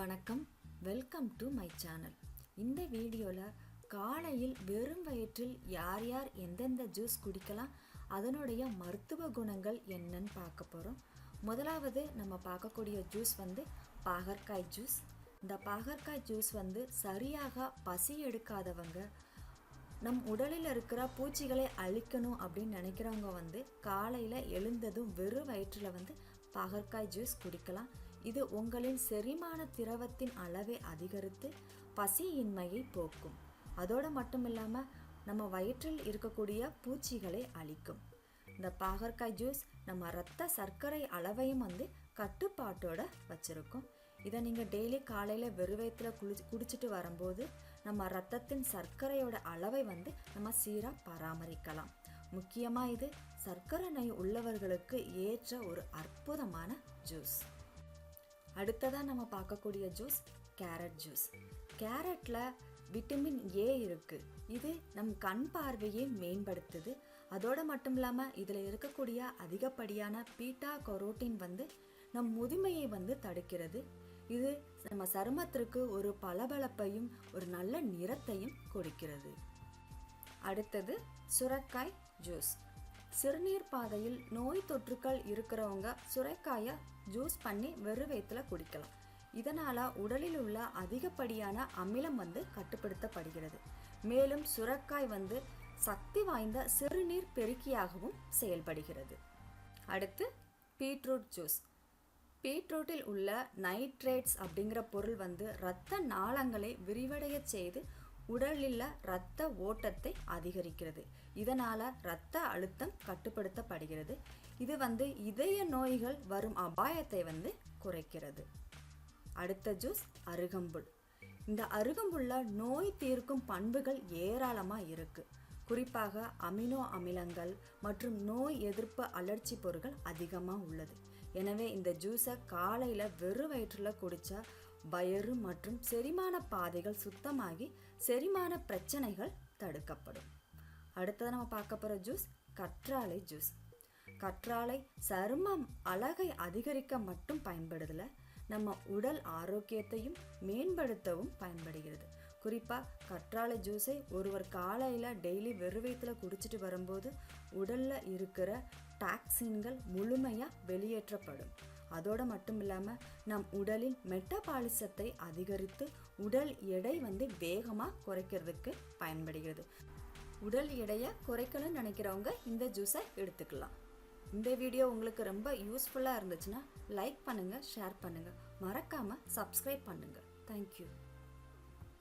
வணக்கம். Welcome to my channel இந்த வீடியோவில் காலையில் வெறும் வயிற்றில் யார் யார் எந்தெந்த ஜூஸ் குடிக்கலாம் அதனுடைய மருத்துவ குணங்கள் என்னன்னு பார்க்க போகிறோம் முதலாவது நம்ம பார்க்கக்கூடிய ஜூஸ் வந்து பாகற்காய் ஜூஸ் இந்த பாகற்காய் ஜூஸ் வந்து சரியாக பசி எடுக்காதவங்க நம் உடலில் இருக்கிற பூச்சிகளை அழிக்கணும் அப்படின்னு நினைக்கிறவங்க வந்து காலையில் எழுந்ததும் வெறும் வயிற்றில் வந்து பாகற்காய் ஜூஸ் குடிக்கலாம். இது உங்களின் செரிமான திரவத்தின் அளவை அதிகரித்து பசியின்மையை போக்கும். அதோடு மட்டும் இல்லாமல் நம்ம வயிற்றில் இருக்கக்கூடிய பூச்சிகளை அழிக்கும். இந்த பாகற்காய் ஜூஸ் நம்ம ரத்த சர்க்கரை அளவையும் வந்து கட்டுப்பாட்டோட வச்சுருக்கோம். இதை நீங்கள் டெய்லி காலையில் வெறுவயத்தில் குளி குடிச்சிட்டு வரும்போது நம்ம ரத்தத்தின் சர்க்கரையோட அளவை வந்து நம்ம சீராக பராமரிக்கலாம். முக்கியமாக இது சர்க்கரை நோய் உள்ளவர்களுக்கு ஏற்ற ஒரு அற்புதமான ஜூஸ். அடுத்ததாக நம்ம பார்க்கக்கூடிய ஜூஸ் கேரட் ஜூஸ் கேரட்டில் விட்டமின் ஏ இருக்குது இது நம் கண் பார்வையை மேம்படுத்துது. அதோடு மட்டும் இல்லாமல் இதில் இருக்கக்கூடிய அதிகப்படியான பீட்டா கொரோட்டின் வந்து நம் முதுமையை வந்து தடுக்கிறது. இது நம்ம சருமத்திற்கு ஒரு பளபளப்பையும் ஒரு நல்ல நிறத்தையும் கொடுக்கிறது. அடுத்தது சுரக்காய் ஜூஸ் சிறுநீர் பாதையில் நோய் தொற்றுக்கள் இருக்கிறவங்க சுரைக்காயை ஜூஸ் பண்ணி வெறு வயிற்றுல குடிக்கலாம். இதனால் உடலில் உள்ள அதிகப்படியான அமிலம் வந்து கட்டுப்படுத்தப்படுகிறது. மேலும் சுரக்காய் வந்து சக்தி வாய்ந்த சிறுநீர் பெருக்கியாகவும் செயல்படுகிறது. அடுத்து பீட்ரூட் ஜூஸ். பீட்ரூட்டில் உள்ள நைட்ரேட்ஸ் அப்படிங்கிற பொருள் வந்து இரத்த நாளங்களை விரிவடைய செய்து உடலில் இரத்த ஓட்டத்தை அதிகரிக்கிறது. இதனால் இரத்த அழுத்தம் கட்டுப்படுத்தப்படுகிறது. இது வந்து இதய நோய்கள் வரும் அபாயத்தை வந்து குறைக்கிறது. அடுத்த ஜூஸ் அருகம்புல். இந்த அருகம்புல்ல நோய் தீர்க்கும் பண்புகள் ஏராளமாக இருக்கு. குறிப்பாக அமினோ அமிலங்கள் மற்றும் நோய் எதிர்ப்பு அலர்ச்சி பொருட்கள் அதிகமாக உள்ளது. எனவே இந்த ஜூஸை காலையில் வெறும் வயிற்றில் குடித்தா வயிறு மற்றும் செரிமான பாதைகள் சுத்தமாகி செரிமான பிரச்சனைகள் தடுக்கப்படும். அடுத்தது நம்ம பார்க்க போகிற ஜூஸ் கற்றாழை ஜூஸ். கற்றாழை சருமம் அழகை அதிகரிக்க மட்டும் பயன்படுதலை நம்ம உடல் ஆரோக்கியத்தையும் மேம்படுத்தவும் பயன்படுகிறது. குறிப்பாக கற்றாழை ஜூஸை ஒருவர் காலையில் டெய்லி வெறுவயத்தில் குடிச்சிட்டு வரும்போது உடலில் இருக்கிற டாக்ஸின்கள் முழுமையாக வெளியேற்றப்படும். அதோடு மட்டும் இல்லாமல் நம் உடலின் மெட்டபாலிசத்தை அதிகரித்து உடல் எடை வந்து வேகமாக குறைக்கிறதுக்கு பயன்படுகிறது. உடல் எடையை குறைக்கணும்னு நினைக்கிறவங்க இந்த ஜூஸை எடுத்துக்கலாம். இந்த வீடியோ உங்களுக்கு ரொம்ப யூஸ்ஃபுல்லாக இருந்துச்சுன்னா லைக் பண்ணுங்கள் ஷேர் பண்ணுங்கள் மறக்காமல் சப்ஸ்கிரைப் பண்ணுங்கள் தேங்க்யூ